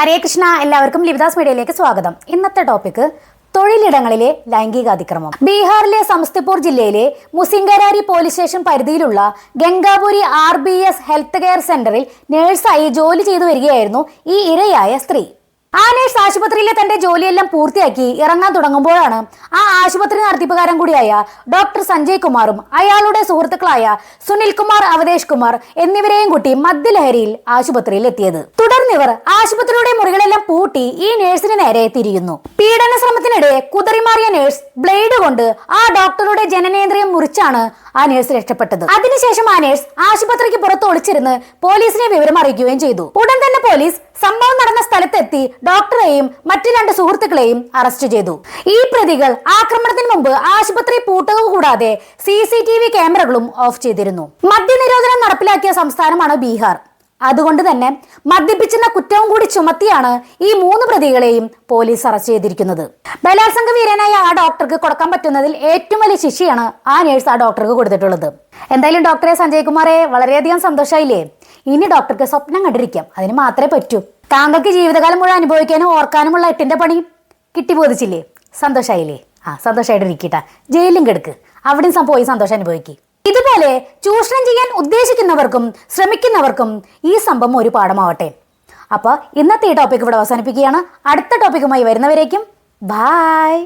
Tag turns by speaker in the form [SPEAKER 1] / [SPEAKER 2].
[SPEAKER 1] ഹരേ കൃഷ്ണ എല്ലാവർക്കും ലിവിദാസ് മീഡിയയിലേക്ക് സ്വാഗതം. ഇന്നത്തെ ടോപ്പിക് തൊഴിലിടങ്ങളിലെ ലൈംഗിക അതിക്രമം. ബീഹാറിലെ സംസ്തിപൂർ ജില്ലയിലെ മുസിംഗരാരി പോലീസ് സ്റ്റേഷൻ പരിധിയിലുള്ള Gangapuri R B S health care സെന്ററിൽ നഴ്സായി ജോലി ചെയ്തു വരികയായിരുന്നു ഈ ഇരയായ സ്ത്രീ. ആ നേഴ്സ് ആശുപത്രിയിലെ തന്റെ ജോലിയെല്ലാം പൂർത്തിയാക്കി ഇറങ്ങാൻ തുടങ്ങുമ്പോഴാണ് ആ ആശുപത്രി നടത്തിപ്പുകാരൻ കൂടിയായ ഡോക്ടർ സഞ്ജയ് കുമാറും അയാളുടെ സുഹൃത്തുക്കളായ സുനിൽ കുമാർ അവതേഷ് കുമാർ എന്നിവരെയും കൂട്ടി മദ്യലഹരിയിൽ ആശുപത്രിയിൽ എത്തിയത്. തുടർന്നിവർ ആശുപത്രിയുടെ മുറികളെല്ലാം പൂട്ടി ഈ നേഴ്സിന് നേരെ തിരിയുന്നു. പീഡന ശ്രമത്തിനിടെ കുതറിമാറിയ നേഴ്സ് ബ്ലേഡ് കൊണ്ട് ആ ഡോക്ടറുടെ ജനനേന്ദ്രിയം മുറിച്ചാണ് ആ നേഴ്സ് രക്ഷപ്പെട്ടത്. അതിനുശേഷം ആ നേഴ്സ് ആശുപത്രിക്ക് പുറത്ത് ഒളിച്ചിരുന്ന് പോലീസിനെ വിവരം അറിയിക്കുകയും ചെയ്തു. ഉടൻ തന്നെ പോലീസ് സംഭവം നടന്ന സ്ഥലത്തെത്തി ഡോക്ടറെയും മറ്റു രണ്ട് സുഹൃത്തുക്കളെയും അറസ്റ്റ് ചെയ്തു. ഈ പ്രതികൾ ആക്രമണത്തിന് മുമ്പ് ആശുപത്രി പൂട്ടുക കൂടാതെ സി സി ടി വി ക്യാമറകളും ഓഫ് ചെയ്തിരുന്നു. മദ്യനിരോധനം നടപ്പിലാക്കിയ സംസ്ഥാനമാണ് ബീഹാർ. അതുകൊണ്ട് തന്നെ മദ്യപിച്ചെന്ന കുറ്റവും കൂടി ചുമത്തിയാണ് ഈ മൂന്ന് പ്രതികളെയും പോലീസ് അറസ്റ്റ് ചെയ്തിരിക്കുന്നത്. ബലാത്സംഗ വീരനായ ആ ഡോക്ടർക്ക് കൊടുക്കാൻ പറ്റുന്നതിൽ ഏറ്റവും വലിയ ശിക്ഷയാണ് ആ നേഴ്സ് ആ ഡോക്ടർക്ക് കൊടുത്തിട്ടുള്ളത്. എന്തായാലും ഡോക്ടറെ സഞ്ജയ് കുമാറെ വളരെയധികം സന്തോഷമായില്ലേ ഇനി ഡോക്ടർക്ക് സ്വപ്നം കണ്ടിരിക്കാം. അതിന് മാത്രമേ പറ്റൂ. താങ്കൾക്ക് ജീവിതകാലം മുഴുവൻ അനുഭവിക്കാനും ഓർക്കാനുമുള്ള എട്ടിന്റെ പണി കിട്ടിപ്പോതിച്ചില്ലേ സന്തോഷായില്ലേ? ആ സന്തോഷമായിട്ട് ഇരിക്കട്ട. ജയിലും കെടുക്ക് അവിടെയും സംഭവം സന്തോഷം അനുഭവിക്കും. ഇതുപോലെ ചൂഷണം ചെയ്യാൻ ഉദ്ദേശിക്കുന്നവർക്കും ശ്രമിക്കുന്നവർക്കും ഈ സംഭവം ഒരു പാഠമാവട്ടെ. അപ്പോൾ ഇന്നത്തെ ഈ ടോപ്പിക് ഇവിടെ അവസാനിപ്പിക്കുകയാണ്. അടുത്ത ടോപ്പിക്കുമായി വരുന്നവരേക്കും ബായ്